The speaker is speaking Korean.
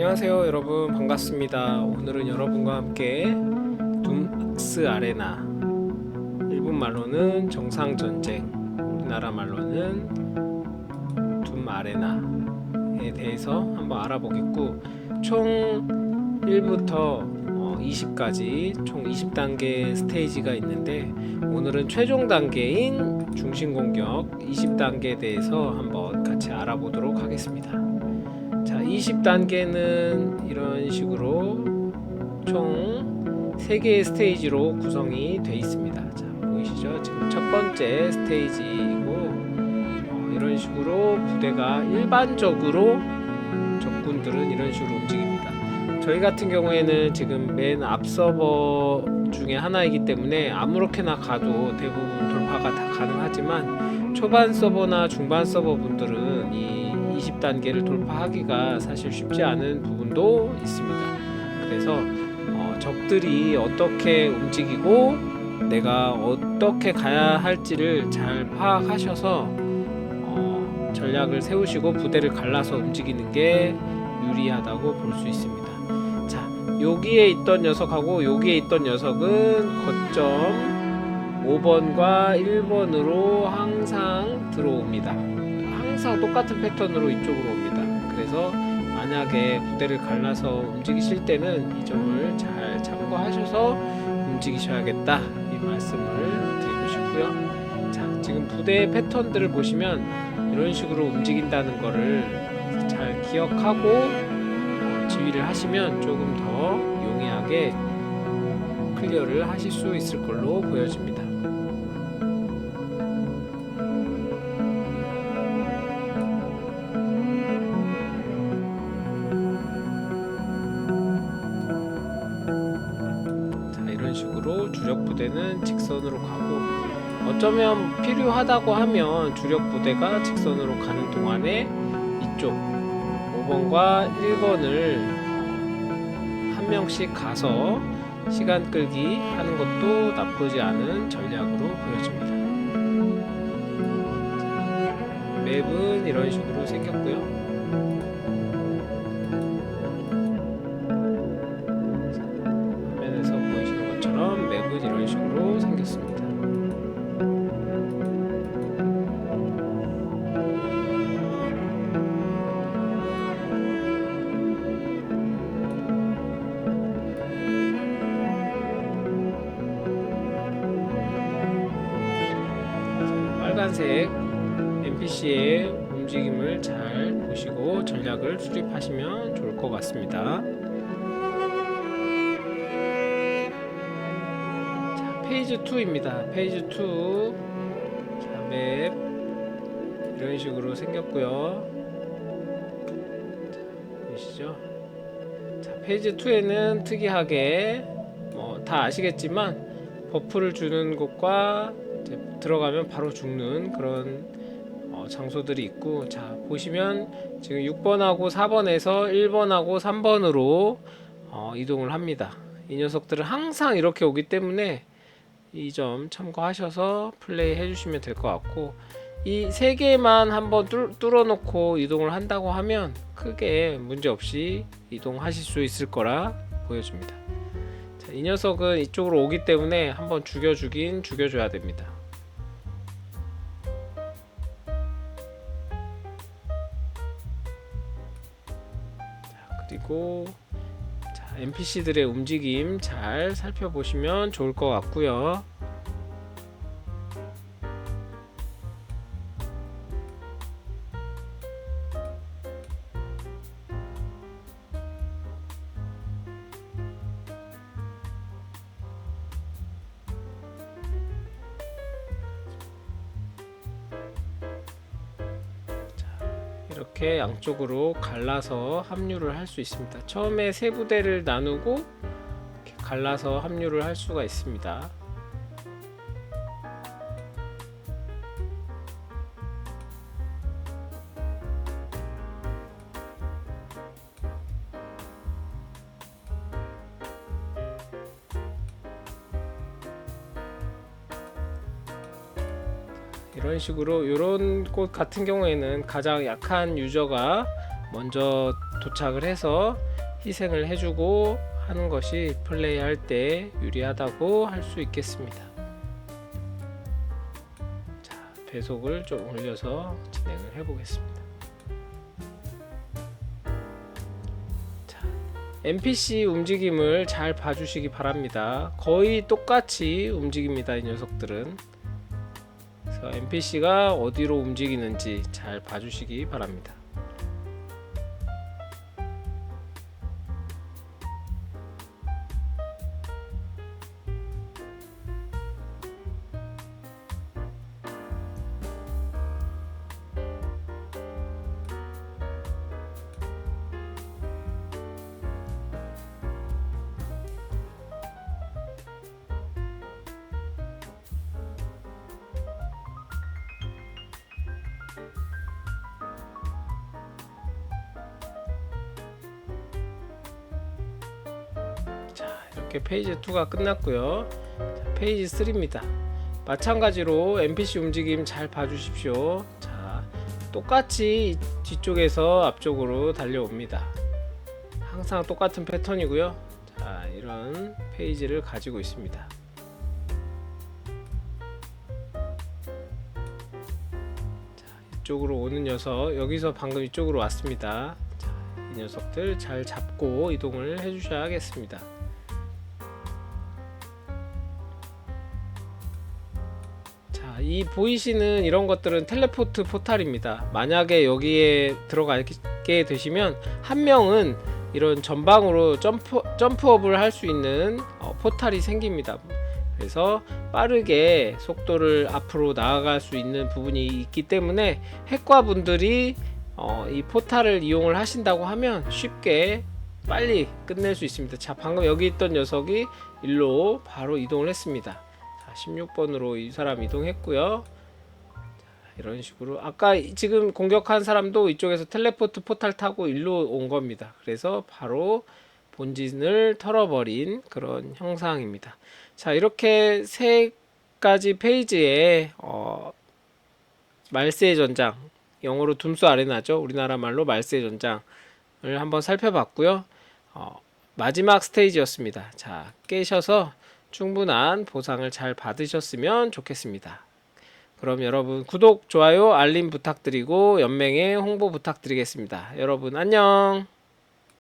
안녕하세요 여러분 반갑습니다 오늘은 여러분과 함께 둠스 아레나 일본 말로는 정상전쟁 우리나라 말로는 둠 아레나에 대해서 한번 알아보겠고 총 1부터 20까지 총 20단계 스테이지가 있는데 오늘은 최종 단계인 중심 공격 20단계에 대해서 한번 같이 알아보도록 하겠습니다. 자, 20단계는 이런 식으로 총 3개의 스테이지로 구성이 되어 있습니다. 자, 보이시죠? 지금 첫 번째 스테이지이고 어, 이런 식으로 부대가 일반적으로 적군들은 이런 식으로 움직입니다. 저희 같은 경우에는 지금 맨 앞 서버 중에 하나이기 때문에 아무렇게나 가도 대부분 돌파가 다 가능하지만 초반 서버나 중반 서버 분들은 이 20단계를 돌파하기가 사실 쉽지 않은 부분도 있습니다. 그래서 어, 적들이 어떻게 움직이고 내가 어떻게 가야 할지를 잘 파악하셔서 어, 전략을 세우시고 부대를 갈라서 움직이는 게 유리하다고 볼 수 있습니다. 자, 여기에 있던 녀석하고 여기에 있던 녀석은 거점 5번과 1번으로 항상 들어옵니다. 항상 똑같은 패턴으로 이쪽으로 옵니다. 그래서 만약에 부대를 갈라서 움직이실 때는 이 점을 잘 참고하셔서 움직이셔야겠다 이 말씀을 드리고 싶고요. 자, 지금 부대의 패턴들을 보시면 이런 식으로 움직인다는 거를 잘 기억하고 어, 지휘를 하시면 조금 더 용이하게 클리어를 하실 수 있을 걸로 보여집니다. 부대는 직선으로 가고 어쩌면 필요하다고 하면 주력 부대가 직선으로 가는 동안에 이쪽 5번과 1번을 한 명씩 가서 시간 끌기 하는 것도 나쁘지 않은 전략으로 보여집니다. 자, 맵은 이런 식으로 생겼고요. 빨간색 NPC의 움직임을 잘 보시고 전략을 수립하시면 좋을 것 같습니다. 자, 페이지 2입니다. 페이지 2. 자, 맵 이런 식으로 생겼고요. 자, 보이시죠? 자, 페이지 2에는 특이하게 뭐 다 아시겠지만 버프를 주는 곳과 들어가면 바로 죽는 그런 어, 장소들이 있고 자 보시면 지금 6번하고 4번에서 1번하고 3번으로 어, 이동을 합니다. 이 녀석들은 항상 이렇게 오기 때문에 이 점 참고하셔서 플레이 해주시면 될 것 같고 이 세 개만 한번 뚫, 뚫어놓고 이동을 한다고 하면 크게 문제 없이 이동하실 수 있을 거라 보여집니다. 자, 이 녀석은 이쪽으로 오기 때문에 한번 죽여 주긴 죽여줘야 됩니다. 그리고 자, NPC들의 움직임 잘 살펴보시면 좋을 것 같고요. 이렇게 양쪽으로 갈라서 합류를 할 수 있습니다. 처음에 세 부대를 나누고 갈라서 합류를 할 수가 있습니다. 이런 식으로 이런 곳 같은 경우에는 가장 약한 유저가 먼저 도착을 해서 희생을 해주고 하는 것이 플레이할 때 유리하다고 할 수 있겠습니다. 자, 배속을 좀 올려서 진행을 해보겠습니다. 자, NPC 움직임을 잘 봐주시기 바랍니다. 거의 똑같이 움직입니다. 이 녀석들은. NPC가 어디로 움직이는지 잘 봐주시기 바랍니다. 이렇게 페이지 2가 끝났고요. 자, 페이지 3입니다. 마찬가지로 NPC 움직임 잘 봐주십시오. 자, 똑같이 뒤쪽에서 앞쪽으로 달려옵니다. 항상 똑같은 패턴이고요. 자, 이런 페이지를 가지고 있습니다. 자, 이쪽으로 오는 녀석, 여기서 방금 이쪽으로 왔습니다. 자, 이 녀석들 잘 잡고 이동을 해주셔야겠습니다. 이 보이시는 이런 것들은 텔레포트 포탈입니다. 만약에 여기에 들어가게 되시면 한 명은 이런 전방으로 점프 점프업을 할 수 있는 어, 포탈이 생깁니다. 그래서 빠르게 속도를 앞으로 나아갈 수 있는 부분이 있기 때문에 핵과 분들이 어, 이 포탈을 이용을 하신다고 하면 쉽게 빨리 끝낼 수 있습니다. 자, 방금 여기 있던 녀석이 일로 바로 이동을 했습니다. 자, 16번으로 이 사람 이동했고요. 자, 이런 식으로 아까 이- 지금 공격한 사람도 이쪽에서 텔레포트 포탈 타고 일로 온 겁니다. 그래서 바로 본진을 털어버린 그런 형상입니다. 자, 이렇게 세 가지 페이지에 어, 말세의 전장, 영어로 둠스 아레나죠. 우리나라 말로 말세의 전장을 한번 살펴봤고요. 어, 마지막 스테이지였습니다. 자, 깨셔서 충분한 보상을 잘 받으셨으면 좋겠습니다. 그럼 여러분 구독, 좋아요, 알림 부탁드리고 연맹에 홍보 부탁드리겠습니다. 여러분 안녕.